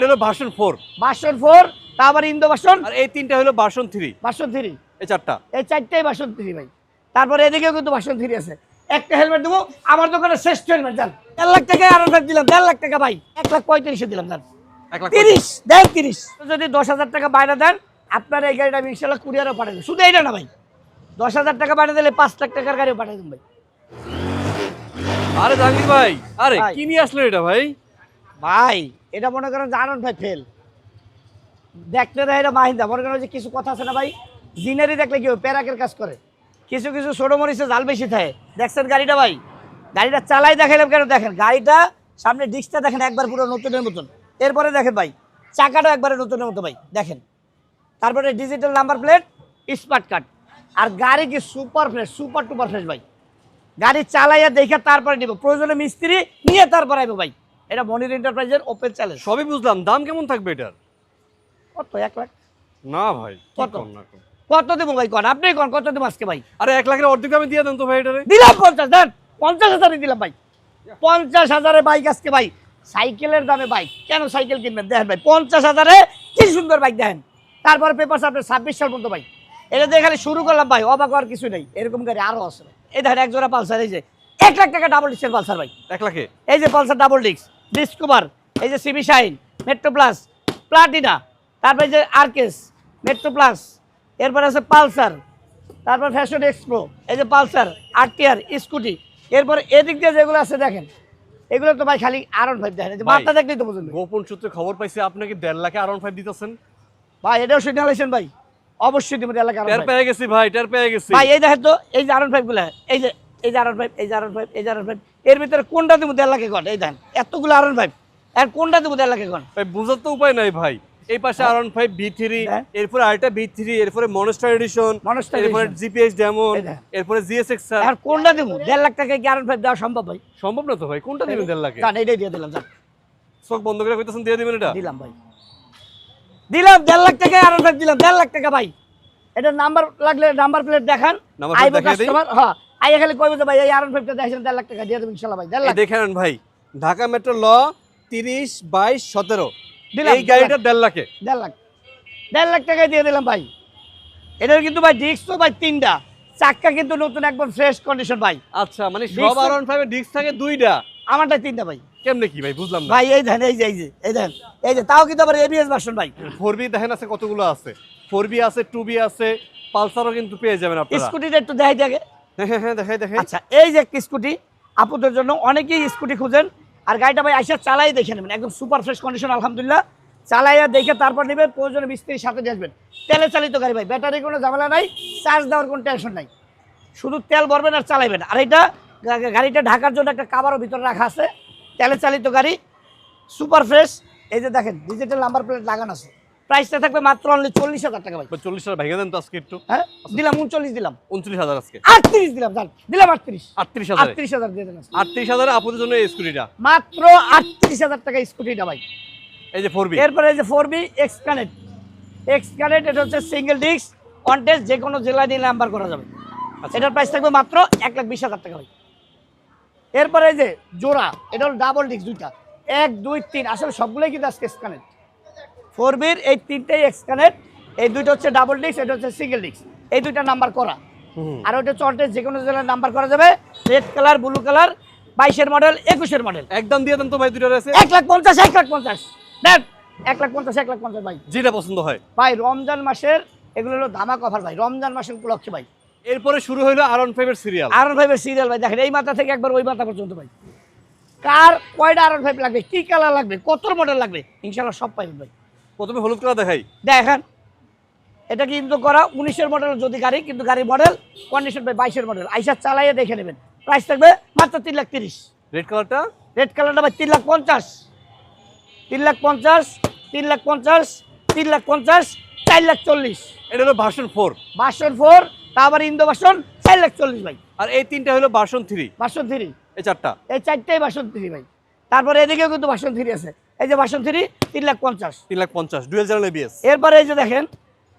এটা হলো version four version four তারপর ইন্দো বাসন আর এই তিনটা হলো ভার্সন থ্রি বাসন থ্রি এই চারটা। এই চারটাই বাসন থ্রি ভাই। তারপরে এদিকেও কিন্তু বাসন থ্রি আছে। একটা হেলমেট দেবো আমার দোকানে শ্রেষ্ঠ হেলমেট জান। দেড় লাখ টাকায় আরও ফেক দিলাম দেড় লাখ টাকা ভাই। এক লাখ পঁয়ত্রিশে দিলাম জান। তিরিশ দেন তিরিশ। যদি দশ হাজার টাকা বাইরে দেন আপনার এই গাড়িটা আমি ইনশাল্লাহ কুরিয়ারও দেবো। শুধু এইটা না ভাই। দশ হাজার টাকা পাঠিয়ে দিলে পাঁচ লাখ টাকার গাড়িও পাঠিয়ে দেবো ভাই। আরে জাহাঙ্গীর ভাই আরে। কি নিয়ে আসলো এটা ভাই? ভাই, এটা মনে করেন জানান ভাই ফেল দেখতে দেয় এটা মাহিন্দা মনে করেন যে কিছু কথা আছে না ভাই? জিনারি দেখলে কি প্যারাকের কাজ করে। কিছু কিছু ছোটো মরিচে জাল বেশি থাকে। দেখছেন গাড়িটা ভাই? গাড়িটা চালাই দেখাইলাম কেন? দেখেন, গাড়িটা সামনে ডিস্কটা দেখেন একবার পুরো নতুনের মতন। এরপরে দেখেন ভাই চাকাটাও একবারে নতুনের মতো ভাই, দেখেন। তারপরে digital number plate smart card আর গাড়ি কি super fresh super duper fresh ভাই। গাড়ি চালাইয়া দেখে তারপরে নিব। প্রয়োজনে মিস্ত্রি নিয়ে তারপরে আইবো ভাই। এটা মনির এন্টারপ্রাইজের ওপেন চ্যালেঞ্জ সবই বুঝলাম। দাম কেমন থাকবে এটার? কত? এক লাখ? না ভাই কত? না। কত দেবো ভাই? কন? আপনি কন? কত দেবো আজকে ভাই? আরে এক লাখের অর্ধেক আমি দিয়ে দেন তো ভাই এটারে। দিলাম পঞ্চাশ দেন। পঞ্চাশ হাজারে দিলাম ভাই। পঞ্চাশ হাজারে বাইক আজকে ভাই। সাইকেলের দামে বাইক কেন সাইকেল কিনবেন? দেখেন ভাই পঞ্চাশ হাজারে কি সুন্দর বাইক দেখেন। তারপরে পেপার আপনার ছাব্বিশ সাল পর্যন্ত ভাই। এটা খালি শুরু করলাম ভাই অবাক হওয়ার কিছু নেই। এরকম গাড়ি আরও আছে। এই দেখেন এক জোড়া পালসার এই যে। এক লাখ টাকা ডাবল ডিস্কের পালসার ভাই। এক লাখে? এই যে পালসার ডাবল ডিস্ক ডিসকভার এই যে CB Shine Metro Plus Platina তারপরে যে আরকেস মেট্রো প্লাস এরপর আছে পালসার তারপর ফ্যাশন এক্সপ্রো এই যে পালসার আরটিআর স্কুটি এরপর এদিক দিয়ে যেগুলো আছে দেখেন এগুলো তো ভাই খালি আরন ফাইভ দেখেন মাথা দেখলেই তো বুঝুন গোপন সূত্রে খবর পাইছি আপনাকে দেড় লাখে আর ফাইভ দিতেছেন? ভাই এটাও সিগনালেশন ভাই অবশ্যই দিব এলাকা টের পেয়ে গেছি ভাই টের পেয়ে গেছি। ভাই এই দেখেন তো এই যে আরন ফাইভগুলো এই যে এই যে আরন ফাইভ এই যে আরন ফাইভ এই যে আরন এর ভিতরে কোনটা দিব দেড় লাখে ঘন এই দেখেন এতগুলো আরন ফাইভ আর কোনটা দিব দেড় লাখে ঘন ভাই বুঝার তো উপায় নাই ভাই। এই পাশে আর ফাইভ বি থ্রি। এরপরে আরেকটা বি থ্রি এরপরে মনস্টার এডিশন এরপরে জিপিএস ডেমন এরপরে জিএসএক্স আর কোনটা দিব? দেড় লাখ টাকায় কি আরন ফাইভ দেওয়া সম্ভব ভাই? সম্ভব না তো ভাই কোনটা দিবেন দেড় লাখে? জান এটাই দিয়ে দিলাম জান। চোখ বন্ধ করে কইতেছেন দিয়ে দিবেন এটা? দিলাম ভাই। দিলাম দেড় লাখ টাকায় আরন ফাইভ দিলাম দেড় লাখ টাকা ভাই। এটা নাম্বার লাগলে নাম্বার প্লেট দেখান আইবো কাস্টমার হ্যাঁ। আইয়া খালি কইবো যে ভাই এই আরন ফাইভটা দেখেন দেড় লাখ টাকা দিয়ে দেবেন ইনশাল্লাহ ভাই দেড় লাখ। ভাই ঢাকা মেট্রো ল তিরিশ বাইশ সতেরো। এই গাড়িটা দেড় লাখে। দেড় লাখ। দেড় লাখ। টাকায় দিয়ে দিলাম ভাই। এটার কিন্তু ভাই ভাই তিনটা। চাক্কা কিন্তু নতুন একদম ফ্রেশ কন্ডিশন ভাই। আচ্ছা মানে সব ফাইভে ডিস্ক থাকে দুইটা? আমারটা তিনটা ভাই। কেমনে কি ভাই বুঝলাম না। ভাই এই দেন এই যে এই যে এই এই যে তাও কিন্তু আবার এবিএস ভার্সন ভাই। ফোর বি দেখেন আছে কতগুলো আছে। ফোর বি আছে টু বি আছে পালসারও কিন্তু পেয়ে যাবেন আপনারা। স্কুটিটা একটু দেখাই দেখে হ্যাঁ হ্যাঁ দেখাই আচ্ছা এই যে একটা স্কুটি, আপুদের জন্য অনেকেই স্কুটি খুঁজেন। আর গাড়িটা ভাই আইসা চালাই দেখে নেবেন, একদম সুপার ফ্রেশ কন্ডিশন আলহামদুলিল্লাহ। চালাইয়া দেখে তারপর নেবেন, প্রয়োজনে মিস্ত্রির সাথে আসবেন। তেলে চালিত গাড়ি ভাই, ব্যাটারি কোনো ঝামেলা নাই চার্জ দেওয়ার কোনো টেনশন নাই। শুধু তেল ভরবেন আর চালাইবেন। আর এটা গাড়িটা ঢাকার জন্য একটা কাবারও ভিতরে রাখা আছে, তেলে চালিত গাড়ি সুপার ফ্রেশ এই যে দেখেন ডিজিটাল নাম্বার প্লেট লাগানো আছে। প্রাইসটা থাকবে মাত্র অনলি চল্লিশ হাজার টাকা ভাই। চল্লিশ হাজার ভেঙে দেন তো আজকে একটু। হ্যাঁ? দিলাম উনচল্লিশ দিলাম। উনচল্লিশ হাজার আজকে। আটত্রিশ দিলাম জান দিলাম আটত্রিশ। আটত্রিশ হাজার? আটত্রিশ হাজার দিয়ে দিলাম আটত্রিশ হাজারে আপনাদের জন্য এই স্কুটিটা? মাত্র আটত্রিশ হাজার টাকা স্কুটিটা ভাই। এই যে ফোর বি এরপরে এই যে four B X Connect X Connect এটা হচ্ছে সিঙ্গেল ডিস্ক অন টেস্ট যে কোনো জেলায় নিয়ে নাম্বার করা যাবে। আচ্ছা। এটার প্রাইস থাকবে মাত্র এক লাখ বিশ হাজার টাকা ভাই। এরপরে এই যে জোড়া এটা হলো ডাবল ডিস্ক দুইটা। এক দুই তিন আসলে সবগুলোই কিন্তু আজকে এক্স কানেক্ট ফোর বির এই তিনটেই এক্স কানেক্ট এই দুইটা হচ্ছে ডাবল ডিস্ক এটা হচ্ছে সিঙ্গেল ডিস্ক এই দুইটা নাম্বার করা। আর ওটা হচ্ছে অন যে কোনো জেলায় নাম্বার করা যাবে। রেড কালার ব্লু কালার বাইশের মডেল একুশের মডেল একদম দিয়ে দেন তো ভাই রয়েছে এক লাখ পঞ্চাশ এক লাখ পঞ্চাশ। দেখ এক লাখ পঞ্চাশ এক লাখ পঞ্চাশ ভাই। যেটা পছন্দ হয়। ভাই রমজান মাসের এগুলো হলো ধামাক অফার ভাই। রমজান মাসের উপলক্ষে ভাই। এরপরে শুরু হইল আরন ফাইভের সিরিয়াল আরন ফাইভের সিরিয়াল ভাই দেখেন এই মাথা থেকে একবার ওই মাথা পর্যন্ত ভাই। কার কয়টা আরন ফাইভ লাগবে? কি কালার লাগবে? কত মডেল লাগবে? ইনশাল্লাহ সব পাইবেন ভাই। প্রথমে হলুদ কালার দেখাই। দেখেন এটা কিন্তু করা উনিশের মডেল যদি গাড়ি কিন্তু গাড়ি মডেল কন্ডিশন ভাই বাইশের মডেল আইসা চালাইয়ে দেখে নেবেন। প্রাইস থাকবে মাত্র তিন লাখ তিরিশ। রেড কালারটা রেড কালারটা ভাই তিন লাখ পঞ্চাশ। তিন লাখ পঞ্চাশ তিন লাখ পঞ্চাশ তিন লাখ পঞ্চাশ চার লাখ চল্লিশ। এটা হলো ভার্সন ফোর বাসন ফোর তারপর ইন্দো বাসন চার লাখ চল্লিশ ভাই। আর এই তিনটা হলো ভার্সন থ্রি বাসন থ্রি এই চারটা। এই চারটাই বাসন থ্রি ভাই। তারপরে এদিকেও কিন্তু বাসন থ্রি আছে। এই যে বাসন থ্রি তিন লাখ পঞ্চাশ। তিন লাখ পঞ্চাশ ডুয়েল চ্যানেল এবিএস এরপরে এই যে দেখেন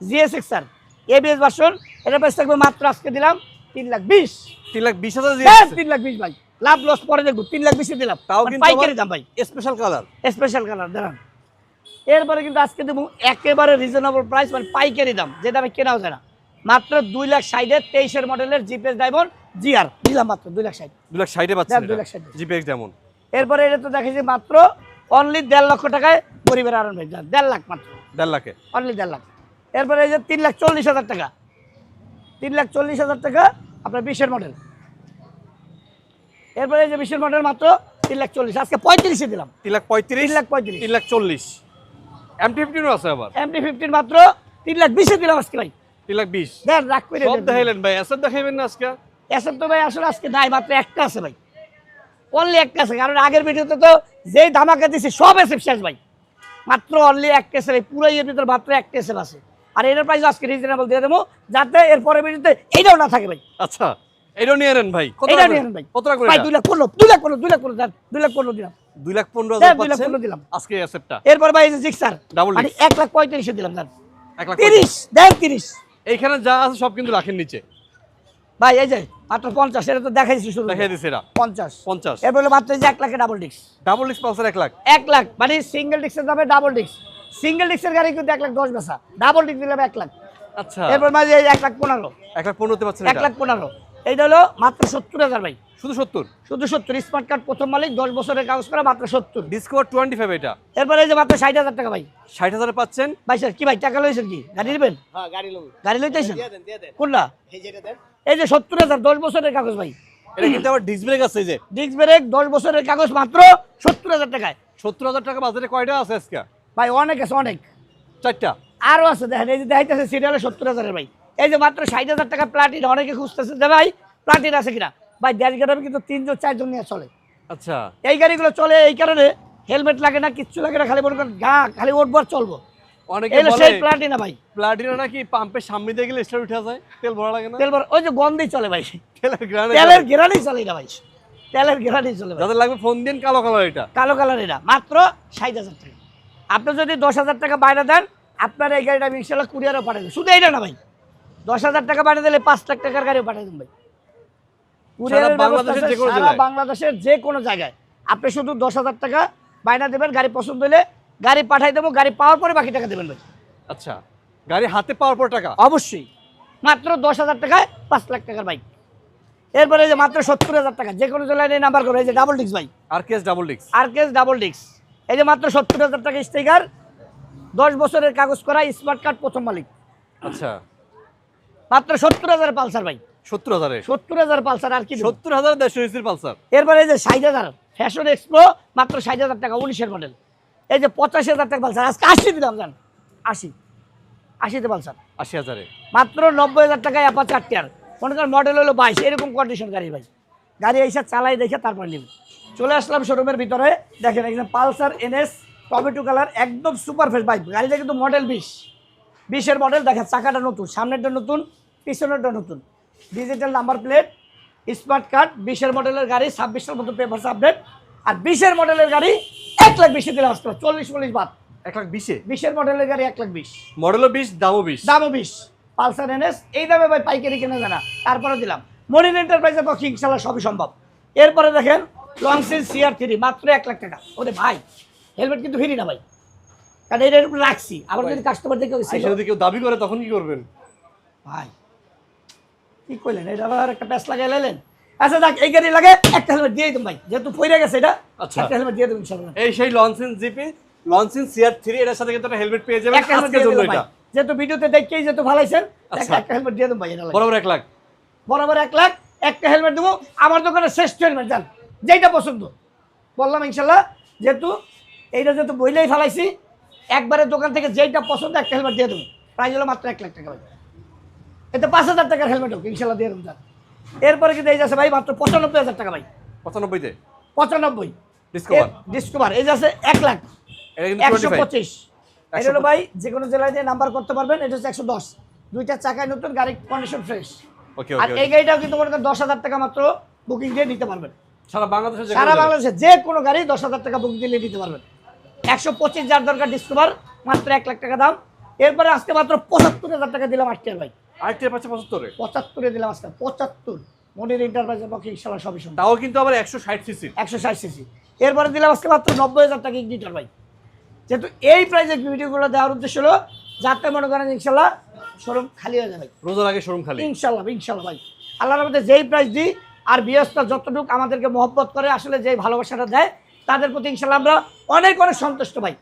জিএস এক্সার এবিএস বাসন এটা প্রাইস থাকবে মাত্র আজকে দিলাম তিন লাখ বিশ। তিন লাখ বিশ হাজার তিন লাখ বিশ ভাই। লাভ লস পরে দেখব তিন লাখ বিশে দিলাম। তাও কিন্তু পাইকারি দাম ভাই। স্পেশাল কালার স্পেশাল কালার দাঁড়ান। এরপরে কিন্তু আজকে দেবো একেবারে রিজনেবল প্রাইস মানে পাইকারি দাম। যে দামে কেনাও যায় না। মাত্র দুই লাখ ষাটের তেইশের মডেলের জিপিএস ডায়মন্ড জিআর দিলাম মাত্র দুই লাখ ষাট। দুই লাখ ষাটে দেখ, পাচ্ছেন দুই লাখ ষাট। জিপিএক্স যেমন এরপরে এটা তো দেখেছি মাত্র অনলি দেড় লক্ষ টাকায় গরিবের আরন ভাই দেড় লাখ মাত্র। দেড় লাখে? অনলি দেড় লাখ। এরপরে এই যে তিন লাখ চল্লিশ হাজার টাকা। তিন লাখ চল্লিশ হাজার টাকা আপনার বিশের মডেল এরপরে এই যে বিশের মডেল মাত্র তিন লাখ চল্লিশ। আজকে পঁয়ত্রিশে দিলাম। তিন লাখ পঁয়ত্রিশ? তিন লাখ পঁয়ত্রিশ। তিন লাখ চল্লিশ। এম টি ফিফটিনও আছে আবার? এমটি ফিফটিন মাত্র তিন লাখ বিশে দিলাম আজকে ভাই। তিন লাখ বিশ? দেন রাখ করে দেখাইলেন ভাই। এসব দেখাইবেন না আজকে? এসব তো ভাই আসলে আজকে নাই মাত্র একটা আছে ভাই। অনলি একটা আছে কারণ আগের ভিডিওতে তো যেই ধামাকা দিছি সব এসে শেষ ভাই। মাত্র অনলি একটা এসে ভাই পুরো ইয়ের ভিতরে মাত্র একটা এসে আছে। আর এটার প্রাইস আজকে রিজনেবল দিয়ে দেবো যাতে এর পরের ভিডিওতে এইটাও না থাকে ভাই। আচ্ছা এটাও নিয়ে নেন ভাই। কত নিয়ে নেন ভাই। কত করে ভাই এটা? লাখ পনেরো দুই লাখ পনেরো দুই লাখ পনেরো দেন দুই লাখ পনেরো দিলাম। দুই লাখ হাজার লাখ পাচ্ছেন? পনেরো দিলাম। আজকে এসেপটা এরপর ভাই এই যে জিক্সার Double মানে এক লাখ পঁয়ত্রিশে দিলাম দেন। এক লাখ তিরিশ দেন তিরিশ। এইখানে যা আছে সব কিন্তু রাখেন নিচে। ভাই এই যে মাত্র পঞ্চাশ এটা তো দেখাইছি শুধু দেখাই দিছে এটা। পঞ্চাশ। এর হলো মাত্র যে এক লাখে double disc double disc Pulsar এক লাখ। এক লাখ মানে সিঙ্গেল ডিস্কের দামে ডাবল ডিস্ক সিঙ্গেল ডিস্কের গাড়ি কিন্তু এক লাখ দশ বেচা। ডাবল ডিস্ক দিলাম এক লাখ। আচ্ছা। এরপর এই এক লাখ পনেরো। এক লাখ পনেরোতে পাচ্ছেন এক লাখ পনেরো। এইটা হলো মাত্র সত্তর হাজার ভাই। শুধু সত্তর? শুধু সত্তর স্মার্ট কার্ড প্রথম মালিক দশ বছরের কাগজ করা মাত্র সত্তর। ডিসকভার টোয়েন্টি ফাইভ এটা। এরপরে এই যে মাত্র ষাট হাজার টাকা ভাই। ষাট হাজার পাচ্ছেন? ভাই স্যার কি ভাই টাকা লইছেন কি? গাড়ি নেবেন? হ্যাঁ গাড়ি লইতেছেন? কোনটা? এই যেটা দেন। এই যে সত্তর হাজার দশ বছরের কাগজ ভাই। এটা কিন্তু আবার ডিস্ক ব্রেক আছে এই যে। ডিস্ক ব্রেক দশ বছরের কাগজ মাত্র সত্তর হাজার টাকায়। সত্তর হাজার টাকা বাজারে কয়টা আছে আজকে? ভাই অনেক আছে অনেক। চারটা। আরও আছে দেখেন এই যে দেখাইতেছে সিরিয়ালে সত্তর হাজারের ভাই। এই যে মাত্র ষাট হাজার টাকা প্লাটিন অনেকে খুঁজতেছে যে ভাই প্লাটিন আছে কিনা। ভাই দেড় গ্রামে কিন্তু তিনজন চারজন নিয়ে চলে। আচ্ছা। এই গাড়িগুলো চলে এই কারণে হেলমেট লাগে না কিচ্ছু লাগে না খালি মনে করেন গা খালি উঠবো আর চলবো। অনেকে সেই প্লাটিনা ভাই। প্লাটিনা নাকি পাম্পের সামনে দিয়ে গেলে স্টার উঠে যায় তেল ভরা লাগে না? তেল ভরা- ওই যে গন্ধেই চলে ভাই। তেলের গ্রানে তেলের গেরানেই চলে না ভাই। তেলের গেরানেই চলে যাদের লাগবে ফোন দিন কালো কালো এটা। কালো কালার এটা। মাত্র ষাট হাজার টাকা। আপনি যদি দশ হাজার টাকা বাইরে দেন আপনার এই গাড়িটা আমি ইনশাল্লাহ কুরিয়ারও পাঠিয়ে দেবেন শুধু এইটা না ভাই। দশ হাজার টাকা পাঠিয়ে দিলে পাঁচ লাখ টাকার গাড়িও পাঠিয়ে দেবেন ভাই। কুরিয়ারের বাংলাদেশের যে কোনো সারা বাংলাদেশের যে কোনো জায়গায়। আপনি শুধু দশ হাজার টাকা বাইনা দেবেন গাড়ি পছন্দ হলে গাড়ি পাঠাই দেবো গাড়ি পাওয়ার পরে বাকি টাকা দেবেন ভাই। আচ্ছা গাড়ি হাতে পাওয়ার পর টাকা? অবশ্যই। মাত্র দশ হাজার টাকায় পাঁচ লাখ টাকার বাইক। এরপরে এই যে মাত্র সত্তর হাজার টাকা যে কোনো জেলায় এই নাম্বার করবে এই যে ডাবল ডিস্ক ভাই। আর কেস ডাবল ডিস্ক আর কেস ডাবল ডিস্ক এই যে মাত্র সত্তর হাজার টাকা স্টিকার দশ বছরের কাগজ করা স্মার্ট কার্ড প্রথম মালিক। আচ্ছা। মাত্র সত্তর হাজার পালসার ভাই। সত্তর হাজারে? সত্তর হাজার পালসার আর কি সত্তর হাজার দেড়শো ইসির পালসার। এরপরে এই যে ষাট হাজার ফ্যাশন এক্সপ্রো মাত্র ষাট হাজার টাকা উনিশের মডেল এই যে পঁচাশি হাজার টাকা পালসার আজকে আশি দিলাম জান। আশি। আশিতে পালসার। আশি হাজারে। মাত্র নব্বই হাজার টাকায় অ্যাপা চারটে আর মনে করেন মডেল হলো বাইশ এরকম কন্ডিশন গাড়ি ভাই। গাড়ি এইসব চালাই দেখে তারপর নেবে। চলে আসলাম শোরুমের ভিতরে। দেখেন একদম পালসার এনএস টমেটো কালার একদম সুপার ফ্রেশ বাইক গাড়িটা কিন্তু মডেল বিশ। বিশের মডেল দেখেন চাকাটা নতুন সামনেরটা নতুন পিছনেরটা নতুন। Digital number plate smart card বিশের মডেলের গাড়ি ছাব্বিশের মতো পেপার আপডেট আর বিশের মডেলের গাড়ি এক লাখ বিশে দিলে আসতে চল্লিশ চল্লিশ বাদ। এক লাখ বিশে? বিশের মডেলের গাড়ি এক লাখ বিশ। মডেলও বিশ দামও বিশ? দামও বিশ। পালসার এনএস এই দামে ভাই পাইকারি কেনা যায় না। তারপরে দিলাম মনির এন্টারপ্রাইজের পক্ষে ইনশাল্লাহ সবই সম্ভব। এরপরে দেখেন লংসেন সিআর থ্রি মাত্র এক লাখ টাকা। ওরে ভাই হেলমেট কিন্তু ফ্রি না ভাই। কারণ এটা রাখছি। আবার যদি কাস্টমার দেখে যদি কেউ দাবি করে তখন কি করবেন? ভাই কি করলেন এটা আবার একটা প্যাস লাগাই লাইলেন? আচ্ছা দেখ এই গাড়ি লাগে একটা হেলমেট দিয়ে দিন ভাই। যেহেতু পইরে গেছে এটা আচ্ছা। একটা হেলমেট দিয়ে দেবেন এই সেই লঞ্চেন জিপি লঞ্চেন সিআর থ্রি এটার সাথে কিন্তু একটা হেলমেট পেয়ে যাবেন। একটা হেলমেট দিয়ে এটা। যেহেতু ভিডিওতে দেখেই যেহেতু ভালাইছেন আচ্ছা। একটা হেলমেট দিয়ে দেবেন ভাই এটা বরাবর এক লাখ। বরাবর এক লাখ একটা হেলমেট দেবো। আমার দোকানে শ্রেষ্ঠ হেলমেট যান যেইটা পছন্দ। বললাম ইনশাল্লাহ যেহেতু এইটা যেহেতু বইলেই ফেলাইছি একবারে দোকান থেকে যেইটা পছন্দ একটা হেলমেট দিয়ে দেবো। প্রাইস হলো মাত্র এক লাখ টাকা ভাই। এতে পাঁচ হাজার টাকার হেলমেট হোক ইনশাল্লাহ দিয়ে দেবো যান এরপরে কিন্তু এই যাচ্ছে ভাই মাত্র পঁচানব্বই হাজার টাকা ভাই। পঁচানব্বইতে? পঁচানব্বই। ডিসকভার ডিসকভার এই যাচ্ছে এক লাখ। একশো পঁচিশ। এটা হলো ভাই যে কোনো জেলায় দিয়ে নাম্বার করতে পারবেন এটা হচ্ছে একশো দশ। দুইটা চাকায় নতুন গাড়ির কন্ডিশন ফ্রেশ আর এই গাড়িটাও কিন্তু মনে করেন দশ হাজার টাকা মাত্র বুকিং দিয়ে নিতে পারবেন। সারা বাংলাদেশে সারা বাংলাদেশে যে কোনো গাড়ি দশ হাজার টাকা বুকিং দিলে নিতে পারবেন। একশো পঁচিশ যার দরকার ডিসকভার মাত্র এক লাখ টাকা দাম। এরপরে আজকে মাত্র পঁচাত্তর হাজার টাকা দিলাম আটটিয়ার ভাই। আরেকটা পাচ্ছে পঁচাত্তরে? পঁচাত্তরে দিলাম আজকে পঁচাত্তর। মনির ইন্টারপ্রাইজের পক্ষে ইনশাল্লাহ সবই সম্ভব। তাও কিন্তু আবার একশো ষাট সিসি একশো ষাট সিসি এরপরে দিলাম আজকে মাত্র নব্বই হাজার টাকা ইগনিটার ভাই। যেহেতু এই প্রাইজে ভিডিওগুলো দেওয়ার উদ্দেশ্য হলো যাতে মনে করেন ইনশাল্লাহ শোরুম খালি হয়ে যাবে রোজার আগে শোরুম খালি। ইনশাল্লাহ ইনশাল্লাহ ভাই। আল্লাহর মধ্যে যেই প্রাইস দিই আর বিয়স্তা যতটুকু আমাদেরকে মহব্বত করে আসলে যেই ভালোবাসাটা দেয় তাদের প্রতি ইনশাল্লাহ আমরা অনেক অনেক সন্তুষ্ট ভাই।